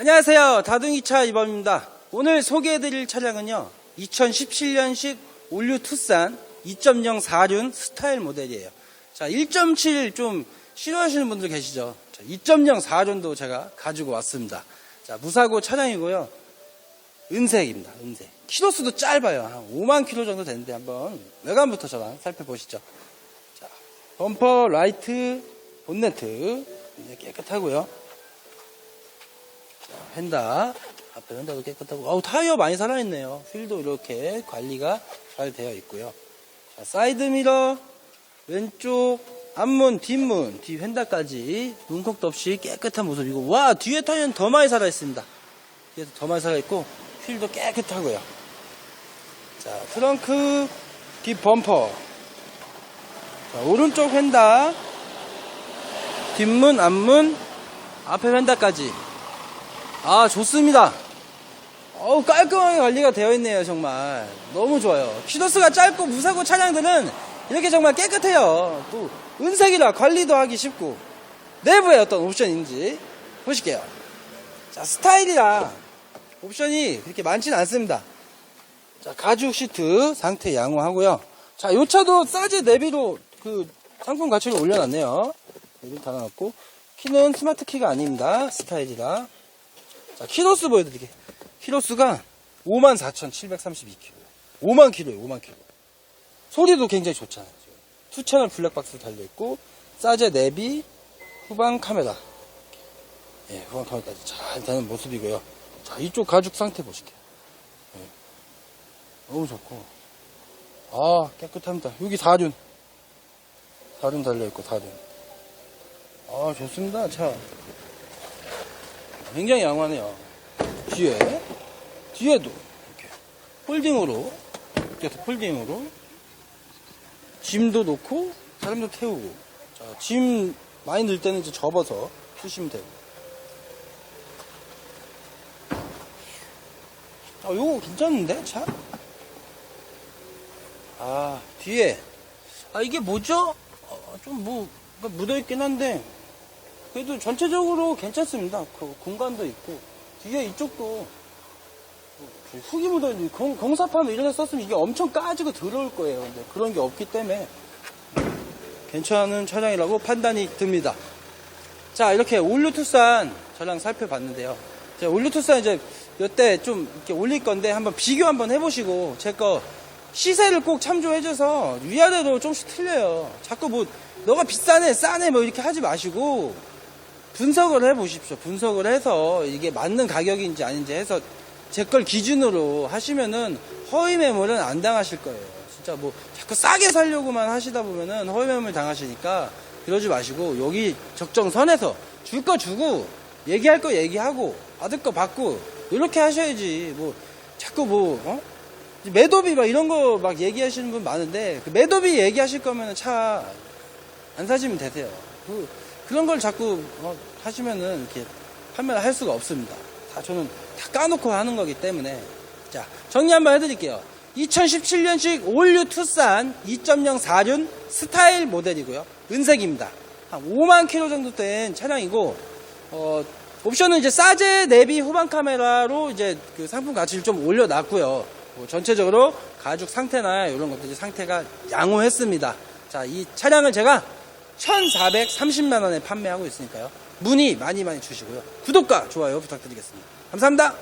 안녕하세요. 다둥이차 이범입니다. 오늘 소개해드릴 차량은요. 2017년식 올류 투싼 2.0 4륜 스타일 모델이에요. 자, 1.7 좀 싫어하시는 분들 계시죠? 2.0 4륜도 제가 가지고 왔습니다. 자, 무사고 차량이고요. 은색입니다. 은색. 키로수도 짧아요. 한 5만 킬로 정도 되는데 한번 외관부터 저랑 살펴보시죠. 자, 범퍼, 라이트, 본네트 이제 깨끗하고요. 자, 휀다 앞에 휀다도 깨끗하고 어우 타이어 많이 살아있네요. 휠도 이렇게 관리가 잘 되어 있고요. 자, 사이드 미러 왼쪽 앞문 뒷문 뒤 휀다까지 눈콕도 없이 깨끗한 모습이고 와 뒤에 타이어는 더 많이 살아있습니다. 뒤에서 더 많이 살아있고 휠도 깨끗하고요. 자 트렁크 뒷 범퍼 자, 오른쪽 휀다 뒷문 앞문 앞에 휀다까지 아 좋습니다. 어우 깔끔하게 관리가 되어 있네요 정말. 너무 좋아요. 키로수가 짧고 무사고 차량들은 이렇게 정말 깨끗해요. 또 은색이라 관리도 하기 쉽고 내부에 어떤 옵션인지 보실게요. 자 스타일이라 옵션이 그렇게 많지는 않습니다. 자 가죽 시트 상태 양호하고요. 자 요 차도 사제 내비로 그 상품 가치를 올려놨네요. 내비 달아놨고 키는 스마트 키가 아닙니다. 스타일이라 자, 키로수 보여드릴게요. 키로수가 54,732km. 5만 킬로예요, 5만 킬로. 소리도 굉장히 좋잖아요. 투 채널 블랙박스 달려있고, 사제 내비, 후방 카메라. 예, 후방 카메라까지 잘 되는 모습이고요. 자, 이쪽 가죽 상태 보실게요. 예. 너무 좋고. 아, 깨끗합니다. 여기 4륜. 4륜 달려있고, 4륜. 아, 좋습니다, 차. 굉장히 양호하네요. 뒤에, 뒤에도 이렇게 폴딩으로, 이렇게 폴딩으로 짐도 놓고 사람도 태우고, 자, 짐 많이 넣을 때는 이제 접어서 쓰시면 되고. 아, 요거 괜찮은데, 차? 아, 뒤에. 아, 이게 뭐죠? 어, 좀 뭐, 묻어있긴 한데, 그래도 전체적으로 괜찮습니다. 그 공간도 있고 뒤에 이쪽도 그 흙이 묻어있는 공, 공사판 이런 데 썼으면 이게 엄청 까지고 들어올 거예요. 근데 그런 게 없기 때문에 괜찮은 차량이라고 판단이 듭니다. 자 이렇게 올류 투싼 차량 살펴봤는데요. 제가 올류 투싼 이제 몇대좀 이렇게 올릴 건데 한번 비교 한번 해보시고 제 거 시세를 꼭 참조해줘서 위아래로 조금씩 틀려요. 자꾸 뭐 너가 비싸네 싸네 뭐 이렇게 하지 마시고 분석을 해 보십시오. 분석을 해서 이게 맞는 가격인지 아닌지 해서 제 걸 기준으로 하시면은 허위 매물은 안 당하실 거예요. 진짜 뭐 자꾸 싸게 살려고만 하시다 보면은 허위 매물 당하시니까 그러지 마시고 여기 적정 선에서 줄 거 주고 얘기할 거 얘기하고 받을 거 받고 이렇게 하셔야지 뭐 자꾸 뭐 어? 매도비 막 이런 거 막 얘기하시는 분 많은데 그 매도비 얘기하실 거면은 차안 사시면 되세요. 그, 그런 걸 자꾸 어, 하시면은 이렇게 판매를 할 수가 없습니다. 다 저는 다 까놓고 하는 거기 때문에 자 정리 한번 해드릴게요. 2017년식 올류 투싼 2.0 4륜 스타일 모델이고요. 은색입니다. 한 5만 킬로 정도 된 차량이고 어, 옵션은 이제 사제 내비 후방 카메라로 이제 그 상품 가치를 좀 올려놨고요. 뭐 전체적으로 가죽 상태나 이런 것들이 상태가 양호했습니다. 자, 이 차량을 제가 1,430만 원에 판매하고 있으니까요. 문의 많이 많이 주시고요. 구독과 좋아요 부탁드리겠습니다. 감사합니다.